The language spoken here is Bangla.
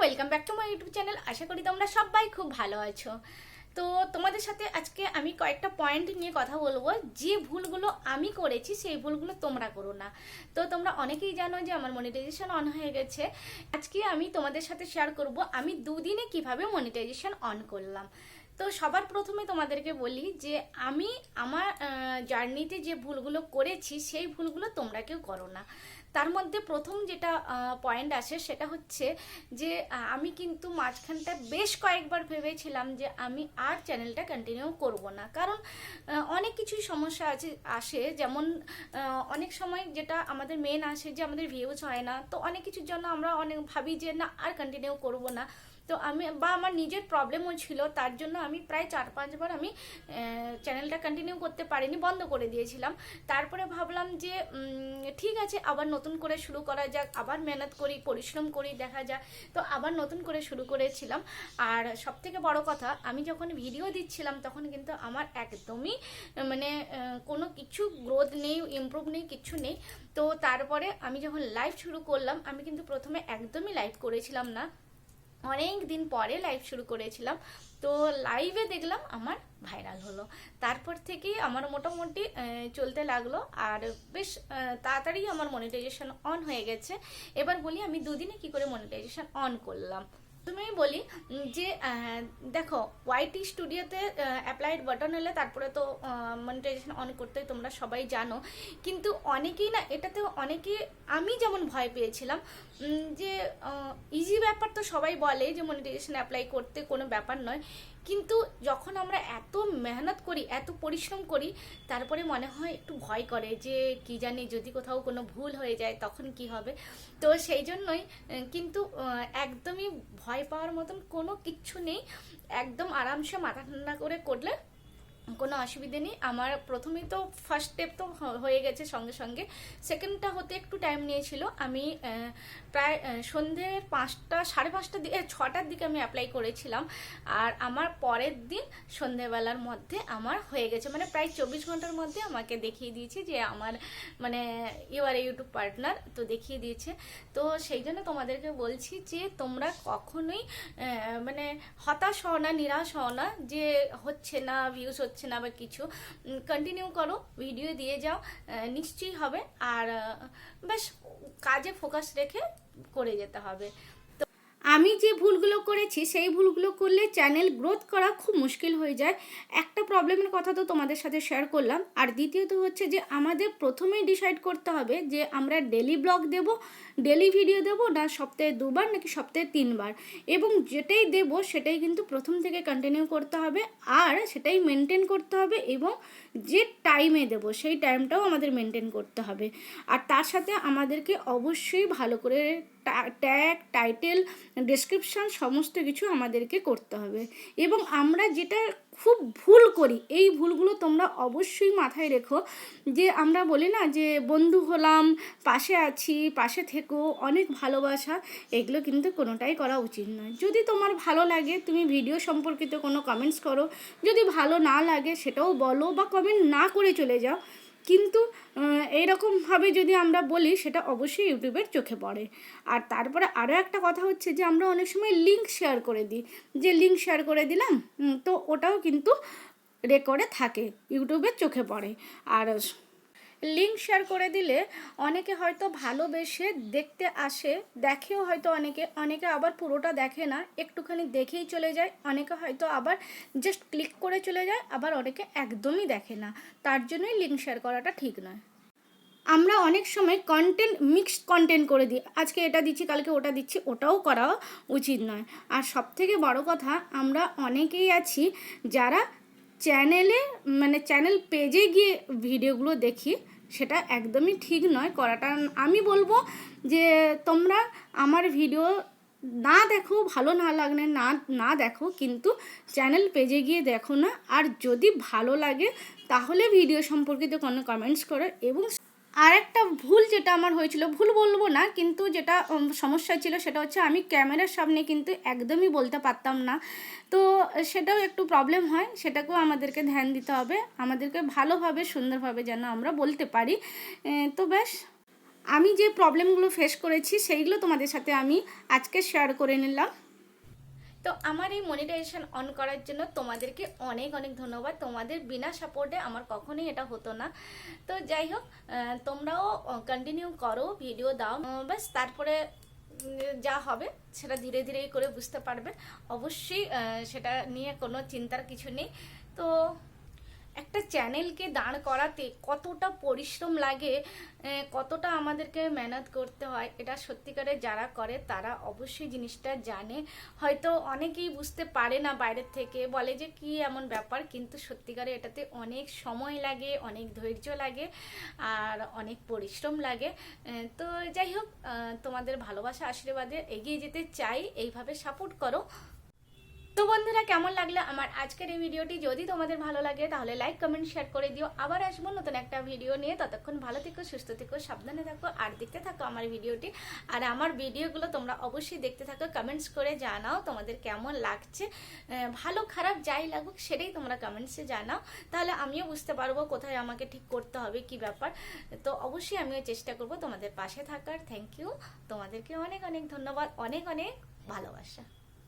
Welcome back to my YouTube channel আশা করি তোমরা সবাই খুব ভালো আছো। তো তোমাদের সাথে আজকে আমি কয়েকটা পয়েন্ট নিয়ে কথা বলব। যে ভুলগুলো আমি করেছি, সেই ভুলগুলো তোমরা করো না। তো তোমরা অনেকেই জানো যে আমার মনিটাইজেশন অন হয়ে গেছে। আজকে আমি তোমাদের সাথে শেয়ার করব আমি দুদিনে কীভাবে মনিটাইজেশন অন করলাম। তো সবার প্রথমে তোমাদেরকে বলি যে আমি আমার জার্নিতে যে ভুলগুলো করেছি, সেই ভুলগুলো তোমরা কেউ করো না। তার মধ্যে প্রথম যেটা পয়েন্ট আসে সেটা হচ্ছে যে আমি কিন্তু মাঝখানটা বেশ কয়েকবার ভেবেছিলাম যে, আমি আর চ্যানেলটা কন্টিনিউ করব না। কারণ অনেক কিছুই সমস্যা আছে, আসে। যেমন অনেক সময় যেটা আমাদের মেন আসে যে, আমাদের ভিউজ হয় না। তো অনেক কিছুর জন্য আমরা অনেক ভাবি যে, না, আর কন্টিনিউ করব না। তো আমি, বা আমার নিজের প্রবলেমও ছিল, তার জন্য আমি প্রায় চার পাঁচবার আমি চ্যানেলটা কন্টিনিউ করতে পারিনি, বন্ধ করে দিয়েছিলাম। তারপরে ভাবলাম যে ঠিক আছে, আবার নতুন করে শুরু করা যাক, আবার মেহনত করি, পরিশ্রম করি, দেখা যাক। তো আবার নতুন করে শুরু করেছিলাম। আর সব থেকে বড় কথা, আমি যখন ভিডিও দিচ্ছিলাম, তখন কিন্তু আমার একদমই মানে কোনো কিছু গ্রোথ নেই ইমপ্রুভ নেই, কিছু নেই। তো তারপরে আমি যখন লাইভ শুরু করলাম, আমি কিন্তু প্রথমে একদমই লাইভ করেছিলাম না। অনেক দিন পরে লাইভ শুরু করেছিলাম। তো লাইভে দেখলাম আমার ভাইরাল হলো। তারপর থেকেই আমার মোটামুটি চলতে লাগল। আর বেশ তাড়াতাড়ি আমার মনিটাইজেশন অন হয়ে গেছে। এবার বলি আমি দুদিনে কি করে মনিটাইজেশন অন করলাম? তুমি বলি যে দেখো ওয়াইটি স্টুডিওতে অ্যাপ্লাইড বাটন হলে তারপরে তো মনিটাইজেশন অন করতে তোমরা সবাই জানো। কিন্তু অনেকেই না এটাতে অনেকে, আমি যেমন ভয় পেয়েছিলাম যে ইজি ব্যাপার তো সবাই বলে যে মনিটাইজেশন অ্যাপ্লাই করতে কোনো ব্যাপার নয়। কিন্তু যখন আমরা এত মেহনত করি, এত পরিশ্রম করি, তারপরে মনে হয় একটু ভয় করে যে, কি জানি যদি কোথাও কোনো ভুল হয়ে যায়, তখন কি হবে? তো সেই জন্যই কিন্তু একদমই ভয় পাওয়ার মতন কোনো কিচ্ছু নেই। একদম আরামসে মাথা ঠান্ডা করে করলে কোনো অসুবিধে নেই। আমার প্রথমেই তো ফার্স্ট স্টেপ তো হয়ে গেছে সঙ্গে সঙ্গে। সেকেন্ডটা হতে একটু টাইম নিয়েছিল। আমি প্রায় আহ, সন্ধ্যের পাঁচটা সাড়ে পাঁচটার দিকে ছটার দিকে আমি অ্যাপ্লাই করেছিলাম। আর আমার পরের দিন সন্ধেবেলার মধ্যে আমার হয়ে গেছে। মানে প্রায় চব্বিশ ঘণ্টার মধ্যে আমাকে দেখিয়ে দিয়েছে যে আমার মানে ইউ আর ইউটিউব পার্টনার তো দেখিয়ে দিয়েছে। তো সেই জন্য তোমাদেরকে বলছি যে তোমরা কখনোই মানে হতাশ হও না নিরাশ হও না যে হচ্ছে না ভিউজ হচ্ছে না বা কিছু কন্টিনিউ করো ভিডিও দিয়ে যাও নিশ্চয়ই হবে। আর বেশ, কাজে ফোকাস রেখে করে যেতে হবে। যে ভুলগুলো করেছি, সেই ভুলগুলো করলে চ্যানেল গ্রোথ করা খুব মুশকিল হয়ে যায়। একটা প্রবলেমের কথা তো তোমাদের সাথে শেয়ার করলাম। আর দ্বিতীয়ত হচ্ছে যে, আমাদের প্রথমেই ডিসাইড করতে হবে যে, আমরা ডেলি ব্লগ দেব ডেলি ভিডিও দেব না সপ্তাহে দুবার নাকি সপ্তাহে তিনবার? এবং যেটাই দেব, সেটাই কিন্তু প্রথম থেকে কন্টিনিউ করতে হবে। আর সেটাই মেনটেন করতে হবে এবং যে টাইমে দেব, সেই টাইমটাও আমাদের মেনটেন করতে হবে। আর তার সাথে আমাদেরকে অবশ্যই ভালো করে ট্যাগ টাইটেল ডেসক্রিপশন সমস্ত কিছু আমাদেরকে করতে হবে। এবং আমরা যেটা খুব ভুল করি। এই ভুলগুলো তোমরা অবশ্যই মাথায় রেখো। যে আমরা বলি না যে, বন্ধু হলাম, পাশে আছি, পাশে থেকো, অনেক ভালোবাসা, এগুলো কিন্তু কোনোটাই করা উচিত নয়। যদি তোমার ভালো লাগে, তুমি ভিডিও সম্পর্কিত কোনো কমেন্টস করো। যদি ভালো না লাগে, সেটাও বলো বা কমেন্ট না করে চলে যাও। কিন্তু এইরকমভাবে যদি আমরা বলি, সেটা অবশ্যই ইউটিউবের চোখে পড়ে। আর তারপরে আরও একটা কথা হচ্ছে যে, আমরা অনেক সময় লিঙ্ক শেয়ার করে দিই। যে লিঙ্ক শেয়ার করে দিলাম তো ওটাও কিন্তু রেকর্ডে থাকে, ইউটিউবের চোখে পড়ে। আর লিঙ্ক শেয়ার করে দিলে অনেকে হয়তো ভালোবেসে দেখতে আসে, দেখেও হয়তো অনেকে অনেকে আবার পুরোটা দেখে না, একটুখানি দেখেই চলে যায়, অনেকে হয়তো আবার জাস্ট ক্লিক করে চলে যায়, আবার অনেকে একদমই দেখে না। তার জন্যই লিঙ্ক শেয়ার করাটা ঠিক নয়। আমরা অনেক সময় কন্টেন্ট মিক্সড কন্টেন্ট করে দিই, আজকে এটা দিচ্ছি, কালকে ওটা দিচ্ছি, ওটাও করা উচিত নয়। আর সব থেকে বড় কথা, আমরা অনেকেই আছি যারা চ্যানেলে মানে চ্যানেল পেজে গিয়ে ভিডিওগুলো দেখি, সেটা একদমই ঠিক নয় করাটা আমি বলব যে তোমরা আমার ভিডিও না দেখো, ভালো না লাগলে না না দেখো, কিন্তু চ্যানেল পেজে গিয়ে দেখো না। আর যদি ভালো লাগে, তাহলে ভিডিও সম্পর্কিত কোনো কমেন্টস করো এবং আর একটা ভুল যেটা আমার হয়েছিল, ভুল বলব না, কিন্তু যেটা সমস্যা ছিল সেটা হচ্ছে আমি ক্যামেরার সামনে কিন্তু একদমই বলতে পারতাম না। তো সেটাও একটু প্রবলেম হয়, সেটাকেও আমাদেরকে ধ্যান দিতে হবে, আমাদেরকে ভালোভাবে, সুন্দরভাবে যেন আমরা বলতে পারি। তো ব্যাস, আমি যে প্রবলেমগুলো ফেস করেছি, সেইগুলো তোমাদের সাথে আমি আজকে শেয়ার করে নিলাম। তো আমার এই মনিটাইজেশন অন করার জন্য তোমাদেরকে অনেক অনেক ধন্যবাদ। তোমাদের বিনা সাপোর্টে আমার কখনোই এটা হতো না। তো যাই হোক তোমরাও কন্টিনিউ করো ভিডিও দাও। ব্যাস, তারপরে যা হবে সেটা ধীরে, ধীরেই করে বুঝতে পারবে। অবশ্যই সেটা নিয়ে কোনো চিন্তার কিছু নেই। তো একটা চ্যানেলকে দাঁড় করাতে কতটা পরিশ্রম লাগে কতটা আমাদেরকে মেহনত করতে হয়, এটা সত্যিকারে যারা করে তারা অবশ্যই জিনিসটা জানে। হয়তো অনেকেই বুঝতে পারে না বাইরের থেকে, বলে যে কি এমন ব্যাপার, কিন্তু সত্যিকারে এটাতে অনেক সময় লাগে, অনেক ধৈর্য লাগে, আর অনেক পরিশ্রম লাগে। তো যাই হোক তোমাদের ভালোবাসা, আশীর্বাদে এগিয়ে যেতে চাই, এইভাবে সাপোর্ট করো। তো বন্ধুরা, কেমন লাগল আমার আজকের এই ভিডিওটি? যদি তোমাদের ভালো লাগে, তাহলে লাইক কমেন্ট শেয়ার করে দিও। আবার আসব নতুন একটা ভিডিও নিয়ে। ততক্ষণ ভালো থেকো, সুস্থ থেকো, সাবধানে থাকো, আর দেখতে থাকো আমার ভিডিওটি। আর আমার ভিডিওগুলো তোমরা অবশ্যই দেখতে থাকো কমেন্টস করে জানাও তোমাদের কেমন লাগছে। ভালো, খারাপ যাই লাগুক, সেটাই তোমরা কমেন্টসে জানাও। তাহলে আমিও বুঝতে পারব কোথায় আমাকে ঠিক করতে হবে, কি ব্যাপার। তো অবশ্যই আমিও চেষ্টা করব তোমাদের পাশে থাকার। থ্যাংক ইউ তোমাদেরকে অনেক অনেক ধন্যবাদ। অনেক অনেক ভালোবাসা।